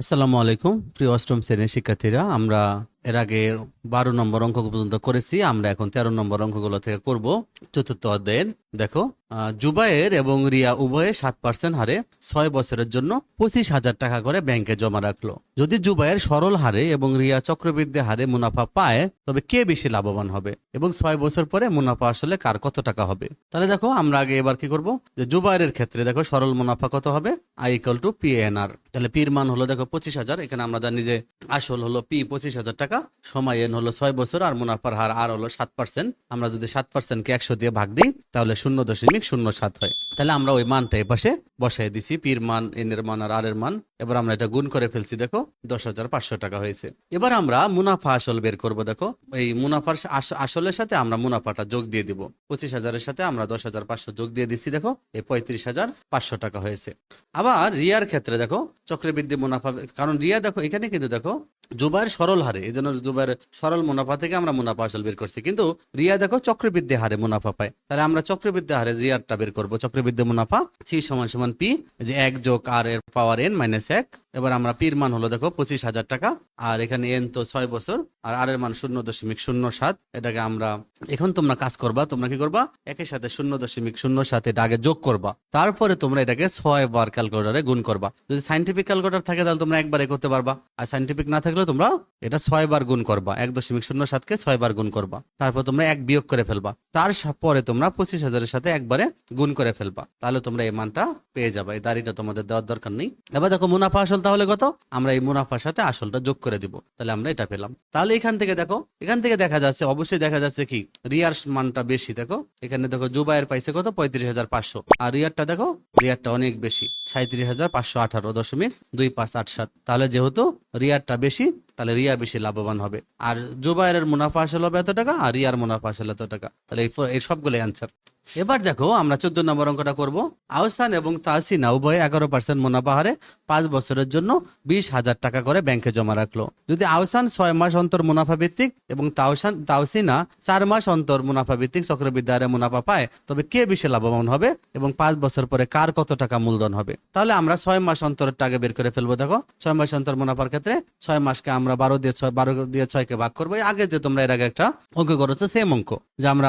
আসসালামু আলাইকুম, প্রিয় অষ্টম শ্রেণির শিক্ষার্থীরা। আমরা এর আগে বারো নম্বর অঙ্ক পর্যন্ত করেছি, আমরা এখন তেরো নম্বর অঙ্কগুলো থেকে করব। চতুর্থ অধ্যায়ের, দেখো জুবায়ের এবং রিয়া উভয়ে সাত পার্সেন্ট হারে ছয় বছরের জন্য পঁচিশ হাজার টাকা করে ব্যাংকে জমা রাখল। যদি জুবায়ের সরল হারে এবং রিয়া চক্রবৃদ্ধি হারে মুনাফা পায়, তবে কে বেশি লাভবান হবে? এবং ছয় বছর পরে মুনাফা আসলে কার কত টাকা হবে? তাহলে দেখো, আমরা আগে এবার কি করব? যে জুবায়ের ক্ষেত্রে দেখো, সরল মুনাফা কত হবে? I equal to P N R. তাহলে পির মান হলো দেখো পঁচিশ হাজার, এখানে আমরা জানি যে আসল হলো পি, পঁচিশ হাজার টাকা, সময় এন হলো ছয় বছর আর মুনাফার হার আর হলো সাত পার্সেন্ট আমরা যদি সাত পার্সেন্টকে একশো দিয়ে ভাগ দিই, তাহলে শূন্য দশমিক শূন্য সাত হয়। তাহলে আমরা ওই মানটা এ পাশে বসাই দিছি, পির মান এন এর মান আর আর এর মান। এবার আমরা এটা গুণ করে ফেলছি, দেখো দশ হাজার পাঁচশো টাকা হয়েছে। এবার আমরা মুনাফা আসল বের করব, দেখো এই মুনাফার আস- আসলের সাথে আমরা মুনাফাটা যোগ দিয়ে দিব। পঁচিশ হাজারের সাথে আমরা দশ হাজার পাঁচশো যোগ দিয়ে দিচ্ছি দেখো এই পঁয়ত্রিশ হাজার পাঁচশো টাকা হয়েছে। আবার রিয়ার ক্ষেত্রে দেখো চক্রবৃদ্ধি মুনাফা কারণ রিয়া দেখো, এখানে কিন্তু দেখো, জুবাইর সরল হারে, এই জন্য জুবাইর সরল মুনাফা থেকে আমরা মুনাফা আসল বের করছি। কিন্তু রিয়া দেখো চক্রবৃদ্ধি হারে মুনাফা পায়। তাহলে আমরা চক্রবৃদ্ধি হারে রিয়ারটা বের করব। চক্রবৃদ্ধি মুনাফা, সি সমান সমান পি, যে এক যোগ আর এর পাওয়ার এন মাইনাস এক। এবার আমরা পির মান হলো দেখো পঁচিশ হাজার টাকা, আর এখানে এন তো ছয় বছর, আর আর এর মান শূন্য দশমিক শূন্য সাত, এটাকে আমরা এখন তোমরা কাজ করবা, তোমরা কি করবা? একের সাথে শূন্য দশমিক শূন্য সাত এটা আগে যোগ করবা, তারপরে তোমরা এটাকে ছয় বার ক্যালকুলেটারে গুণ করবা। যদি সাইন্টিফিক ক্যালকুলেটার থাকে তাহলে তোমরা একবারে করতে পারবা, আর সাইন্টিফিক না থাকলে তোমরা এটা ছয় বার গুণ করবা, এক দশমিক শূন্য সাতকে ছয় বার গুণ করবা, তারপর তোমরা এক বিয়োগ করে ফেলবা, তার পরে তোমরা পঁচিশ হাজারের সাথে একবারে গুণ করে ফেলবা, তাহলে তোমরা এই মানটা পেয়ে যাবে, এই দাড়িটা তোমাদের দেওয়ার দরকার নেই। এবার দেখো মুনাফা আসল তাহলে কত? আমরা এই মুনাফার সাথে আসলটা যোগ করে দিব। তাহলে আমরা এটা পেলাম। তাহলে এখান থেকে দেখো, এখান থেকে দেখা যাচ্ছে, অবশ্যই দেখা যাচ্ছে কি? রিয়ার মানটা বেশি, দেখো। এখানে দেখো, জুবাইয়ের পাইছে কত? পঁয়ত্রিশ হাজার পাঁচশো। আর রিয়ারটা দেখো, রিয়ারটা অনেক বেশি। সাঁত্রিশ হাজার পাঁচশো আঠারো দশমিক দুই পাঁচ আট সাত। তাহলে যেহেতু রিয়ারটা বেশি, তাহলে রিয়া বেশি লাভবান হবে। আর জুবাইয়ের মুনাফা আসলে হবে এত টাকা, আর রিয়ার মুনাফা আসলে এত টাকা। তাহলে এই সবগুলো অ্যান্সার এবার দেখো, আমরা চোদ্দ নম্বর অঙ্কটা করব। আহসান এবং তাহসিনা উভয় এগারো পার্সেন্ট মুনাফা হারে পাঁচ বছরের জন্য বিশ হাজার টাকা করে ব্যাংকে জমা রাখল। যদি আহসান ছয় মাস অন্তর মুনাফা ভিত্তিক এবং তাওসান তাওসিনা চার মাস অন্তর মুনাফা ভিত্তিক চক্রবৃদ্ধি হারে মুনাফা পায়, তবে কে বেশি লাভবান হবে এবং পাঁচ বছর পরে কার কত টাকা মূলধন হবে? তাহলে আমরা ছয় মাস অন্তরের টাকা বের করে ফেলব দেখো। ছয় মাস অন্তর মুনাফার ক্ষেত্রে ছয় মাসকে আমরা বারো দিয়ে ছয় বারো দিয়ে ছয়কে ভাগ করব। আগে যে তোমরা এর আগে একটা অঙ্ক করেছ সেম অঙ্ক। যে আমরা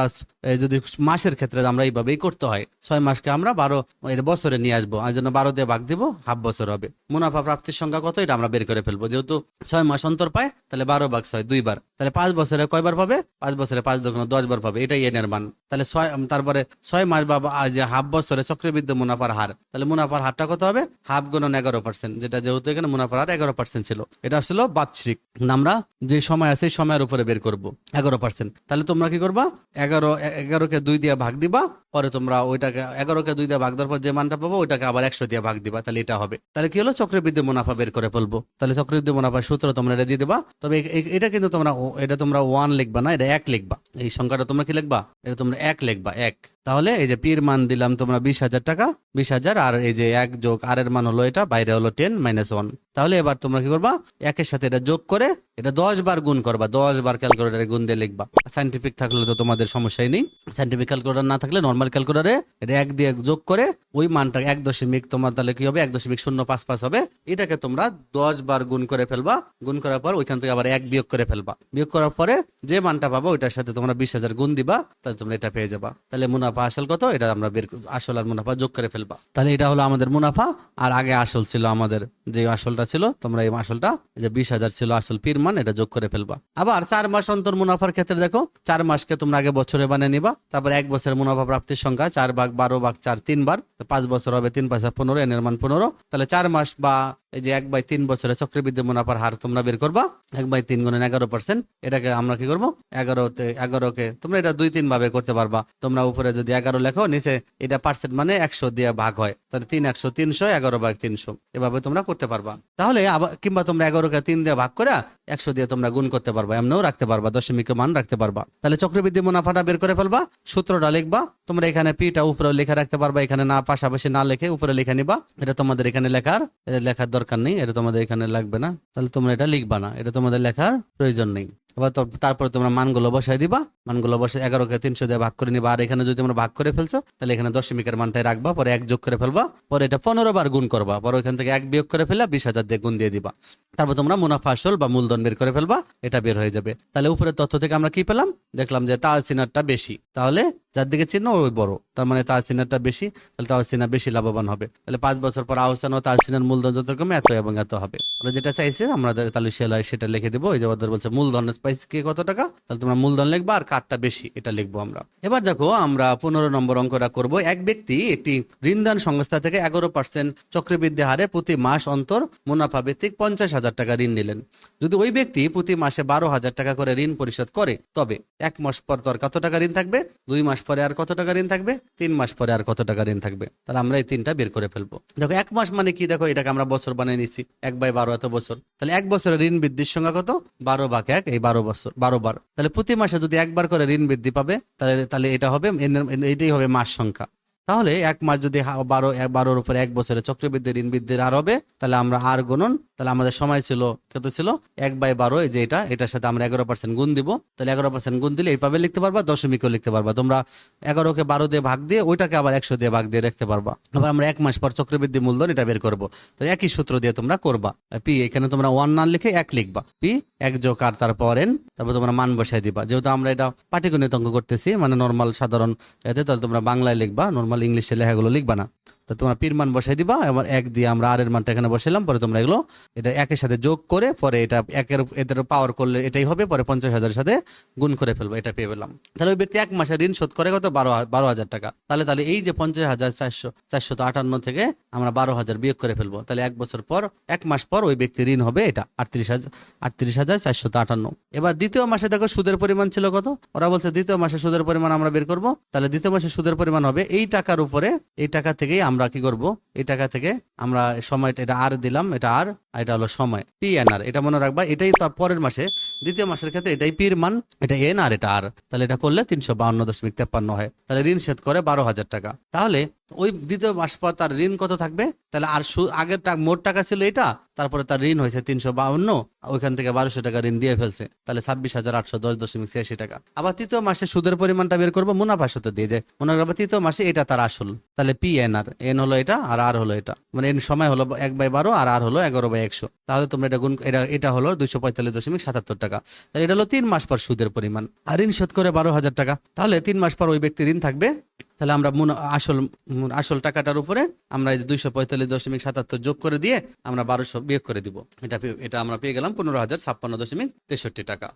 যদি মাসের ক্ষেত্রে আমরা এইভাবেই করতে হয়। ছয় মাসকে আমরা বারো এর বছরে নিয়ে আসব। আর জন্য বারো দিয়ে ভাগ দিব, হাফ বছর হবে। মুনাফা প্রাপ্তির সংখ্যা কত? এটা আমরা বের করে ফেলব। যেহেতু ছয় মাস অন্তর পায়, তাহলে বারো ভাগ ছয় দুইবার তাহলে পাঁচ বছরে কয়বার পাবে? পাঁচ বছরে পাঁচ দোকান দশ বার পাবে। এটাই এনের মান। তাহলে ছয় তারপরে ছয় মাস বা যে হাফ বছরে চক্রবৃদ্ধি মুনাফার হার, তাহলে মুনাফার হারটা কত হবে? হাফ গুণন এগারো পার্সেন্ট যেটা যেহেতু এখানে মুনাফার হার এগারো পার্সেন্ট ছিল। এটা ছিল বাৎসরিক। আমরা যে সময় আছে সময়ের উপরে বের করব। এগারো পার্সেন্ট তাহলে তোমরা কি করবা? এগারো, এগারোকে দুই দিয়ে ভাগ দিবা পরে তোমরা ওইটাকে এগারোকে দুই দিয়ে ভাগ দেওয়ার পর যে মানটা পাবো, ওইটাকে আবার একশো দিয়ে ভাগ দিবা, তাহলে এটা হবে। তাহলে কি হলো? চক্রবৃদ্ধি মুনাফা বের করে ফেলব। তাহলে চক্রবৃদ্ধি মুনাফার সূত্র তোমরা এটা দিয়ে দেবা। তবে এটা কিন্তু তোমরা এটা তোমরা ওয়ান লিখবা না, এটা এক লিখবা। এই সংখ্যাটা তোমরা কি লিখবা? এটা তোমরা এক লিখবা, এক। তাহলে এই যে পির মান দিলাম তোমরা বিশ হাজার টাকা, বিশ হাজার আর এই যে এক যোগ আর এর মান হলো এটা, বাইরে হলো টেন মাইনাস ওয়ান তাহলে এবার তোমরা কি করবা? একের সাথে এটা যোগ করে এটা দশ বার গুণ করবা। দশ বার ক্যালকুলেটারে গুণ দিয়ে লিখবা। সাইন্টিফিক থাকলে তো তোমাদের সমস্যাই নেই। সাইন্টিফিক ক্যালকুলেটার না থাকলে নর্মাল ক্যালকুলেটারে এটা এক দিয়ে যোগ করে ওই মানটা এক দশমিক তোমার তাহলে কি হবে? এক দশমিক শূন্য পাঁচ পাঁচ হবে। এটাকে তোমরা দশ বার গুণ করে ফেলবা। গুণ করার পর ওইখান থেকে আবার এক বিয়োগ করে ফেলবা। বিয়োগ করার পরে যে মানটা পাবো ওইটার সাথে তোমরা বিশ হাজার গুণ দিবা, তাহলে তোমরা এটা পেয়ে যাবা। তাহলে মুনাফা আসল কত? এটা আমরা বের আসল আর মুনাফা যোগ করে ফেলবা। তাহলে এটা হলো আমাদের মুনাফা, আর আগে আসল ছিল আমাদের যে আসলটা ছিল, তোমরা এই আসলটা যে বিশ হাজার ছিল আসল পির মান, এটা যোগ করে ফেলবা। আবার চার মাস অন্তর মুনাফার ক্ষেত্রে দেখো, চার মাসকে তোমরা আগে বছরে বানিয়ে নিবা, তারপর এক বছরের মুনাফা প্রাপ্তির সংখ্যা চার ভাগ বারো ভাগ চার তিনবার পাঁচ বছর হবে তিন পয়সা পনেরো, এনের মান পনেরো। তাহলে চার মাস বা এই যে এক বাই তিন বছরে চক্রবৃদ্ধি মুনাফার হার তোমরা বের করবা, এক বাই তিন গুণেন এগারো পার্সেন্ট এটাকে আমরা কি করব? এগারোতে, এগারোকে, তোমরা এটা দুই তিন ভাবে করতে পারবা। তোমরা উপরে যদি এগারো লেখো, নিচে এটা পার্সেন্ট মানে একশো দিয়ে ভাগ হয়, তাহলে তিন একশো তিনশো, এগারো ভাগ তিনশো, এভাবে তোমরা পারবা। তাহলে আবার কিংবা তোমরা এগারোকে তিন দিয়ে ভাগ করে একশো দিয়ে তোমরা গুণ করতে পারবা, এমনও রাখতে পারবা, দশমিক মান রাখতে পারবা। তাহলে চক্রবৃদ্ধি মুনাফাটা বের করে ফেলবা, সূত্রটা লিখবা, তোমরা এখানে পিটা উপরে লেখা রাখতে পারবা, এখানে না পাশাপাশি না লেখে উপরে লিখে নিবা। এটা তোমাদের এখানে লেখার, এটা লেখার দরকার নেই, এটা তোমাদের এখানে লাগবে না। তাহলে তোমরা এটা লিখবা না, এটা তোমাদের লেখার প্রয়োজন নেই। এবার তারপরে তোমরা মানগুলো বসাই দিবা। মানগুলো বসে এগারোকে তিনশো দিয়ে ভাগ করে নিবা। আর এখানে যদি তোমরা ভাগ করে ফেলছো, তাহলে এখানে দশমিকের মানটাই রাখবা, পরে এক যোগ করে ফেলবা, পরে এটা পনেরো বার গুণ করবা, পরে ওখান থেকে এক বিয়োগ করে ফেলা বিশ হাজার দিয়ে গুণ দিয়ে দিবা। তারপর তোমরা মুনাফা আসল বা মূলধন বের করে ফেলবা, এটা বের হয়ে যাবে। তাহলে উপরের তথ্য থেকে আমরা কি পেলাম? দেখলাম যে তার সিনারটা বেশি। তাহলে যার দিকে চিহ্ন ওই বড়। তার মানে তার সিনারটা বেশি, তাহলে তার সিনা বেশি লাভবান হবে। তাহলে পাঁচ বছর পর আহসান ও তার সিনার মূলধন যত কমে এত এবং এত হবে। আমরা যেটা চাইছি, আমরা তাহলে সেলাই সেটা লিখে দেবো। এই যে ওদের বলছে মূলধন পাইছি কি কত টাকা? তাহলে তোমরা মূলধন লিখবা আর কাঠটা বেশি, এটা লিখব আমরা। এবার দেখো, আমরা পনেরো নম্বর অঙ্কটা করব। এক ব্যক্তি একটি ঋণদান সংস্থা থেকে এগারো পার্সেন্ট চক্রবৃদ্ধি হারে প্রতি মাস অন্তর মুনাফা ভিত্তিক পঞ্চাশ হাজার টাকা ঋণ নিলেন। যদি ওই ব্যক্তি প্রতি মাসে বারো হাজার টাকা করে ঋণ পরিশোধ করে, তবে এক মাস পর তোর কত টাকা ঋণ থাকবে? দুই মাস পরে আর কত টাকা ঋণ থাকবে? তিন মাস পরে আর কত টাকা ঋণ থাকবে? তাহলে আমরা এই তিনটা বের করে ফেলব। দেখো, এক মাস মানে কি? দেখো, এটাকে আমরা বছর বানিয়ে নিচ্ছি। এক বাই বারো এত বছর। তাহলে এক বছরের ঋণ বৃদ্ধির সংখ্যা কত? বারো ভাগ এক, এই বারো বছর, বারো বার। তাহলে প্রতি মাসে যদি একবার করে ঋণ বৃদ্ধি পাবে, তাহলে তাহলে এটা হবে এটাই হবে মাস সংখ্যা। তাহলে এক মাস যদি বারো বারোর উপরে এক বছরে চক্রবৃদ্ধি ঋণ বৃদ্ধির আর হবে, তাহলে আমরা আর গুণন, তাহলে আমাদের সময় ছিল, কত ছিল? এক বাই বারো যে এটা, এটার সাথে আমরা এগারো পার্সেন্ট গুণ দিব। তাহলে এগারো পার্সেন্ট গুণ দিলে এইভাবে লিখতে পারবা, দশমিকও লিখতে পারবা। তোমরা এগারোকে বারো দিয়ে ভাগ দিয়ে ওইটাকে আবার একশো দিয়ে ভাগ দিয়ে রাখতে পারবা। আবার আমরা এক মাস পর চক্রবৃদ্ধি মূলধন এটা বের করব। তাহলে একই সূত্র দিয়ে তোমরা করবা। পি, এখানে তোমরা ওয়ান না লিখে এক লিখবা। পি, এক যোগ আর তারপর এন তারপর তোমরা মান বসাই দিবা। যেহেতু আমরা এটা পাটিগণিত অঙ্ক করতেছি মানে নর্মাল সাধারণ এতে, তাহলে তোমরা বাংলায় লিখবা নর্মাল ইংলিশে লেখাগুলো লিখবা না। তো তোমরা পির মান বসাই দিবা, এবার এক দিয়ে আমরা আর এর মানটা এখানে বসাইলাম, পরে তোমরা এগুলো এটা একের সাথে যোগ করে, পরে এটা একের এদের পাওয়ার করলে এটাই হবে, পরে পঞ্চাশ হাজারের সাথে গুণ করে ফেলব, এটা পেয়ে পেলাম তাহলে ওই ব্যক্তি এক মাসে ঋণ শোধ করে কত? বারো বারো হাজার টাকা। তাহলে তাহলে এই যে পঞ্চাশ হাজার চারশো চারশো তো আটান্ন থেকে আমরা বারো হাজার বিয়োগ করে ফেলব। তাহলে এক বছর পর, এক মাস পর ওই ব্যক্তি ঋণ হবে এটা, আটত্রিশ হাজার আটত্রিশ হাজার চারশো আটান্ন। এবার দ্বিতীয় মাসে দেখো সুদের পরিমাণ ছিল কত? ওরা বলছে দ্বিতীয় মাসে সুদের পরিমাণ আমরা বের করব। তাহলে দ্বিতীয় মাসে সুদের পরিমাণ হবে এই টাকার উপরে, এই টাকা থেকেই আমরা কি করব? এই টাকা থেকে আমরা সময় এটা আর দিলাম, এটা আর এটা হলো সময়। পি এন আর এটা মনে রাখবা, এটাই তার পরের মাসে দ্বিতীয় মাসের ক্ষেত্রে এটাই পির মান, এটা এন আর এটা আর। তাহলে এটা করলে তিনশো বাউন্ন দশমিক তেপ্পান্ন হয়। তাহলে ঋণ শোধ করে বারো হাজার টাকা। তাহলে ওই দ্বিতীয় মাস পর তার ঋণ কত থাকবে? তাহলে আর আগের মোট টাকা ছিল এটা, তারপরে তার ঋণ হয়েছে তিনশো বাউন্ন ওইখান থেকে বারোশো টাকা ঋণ দিয়ে ফেলছে। তাহলে ছাব্বিশ হাজার আটশো দশ দশমিক ছিয়াশি টাকা। আবার তৃতীয় মাসে সুদের পরিমাণটা বের করব, মুনাফা সাথে দিয়ে যায় মনে রাখব তৃতীয় মাসে এটা তার আসল। তাহলে পি এন আর, এন হলো এটা আর আর হলো এটা। মানে এন সময় হলো এক বাই বারো আর আর হলো এগারো বাই একশো। তাহলে তোমরা এটা গুণ এটা এটা হলো দুইশো পঁয়তাল্লিশ দশমিক সাতাত্তর টাকা। তাহলে এটা হলো তিন মাস পর সুদের পরিমাণ। আর ঋণ শোধ করে বারো হাজার টাকা। তাহলে তিন মাস পর ওই ব্যক্তি ঋণ থাকবে। তাহলে আমরা আসল আসল টাকাটার উপরে আমরা এই দুইশো পঁয়তাল্লিশ দশমিক সাতাত্তর যোগ করে দিয়ে আমরা বারোশো বিয়োগ করে দিব। এটা এটা আমরা পেয়ে গেলাম পনেরো হাজার ছাপ্পান্ন দশমিক তেষট্টি টাকা।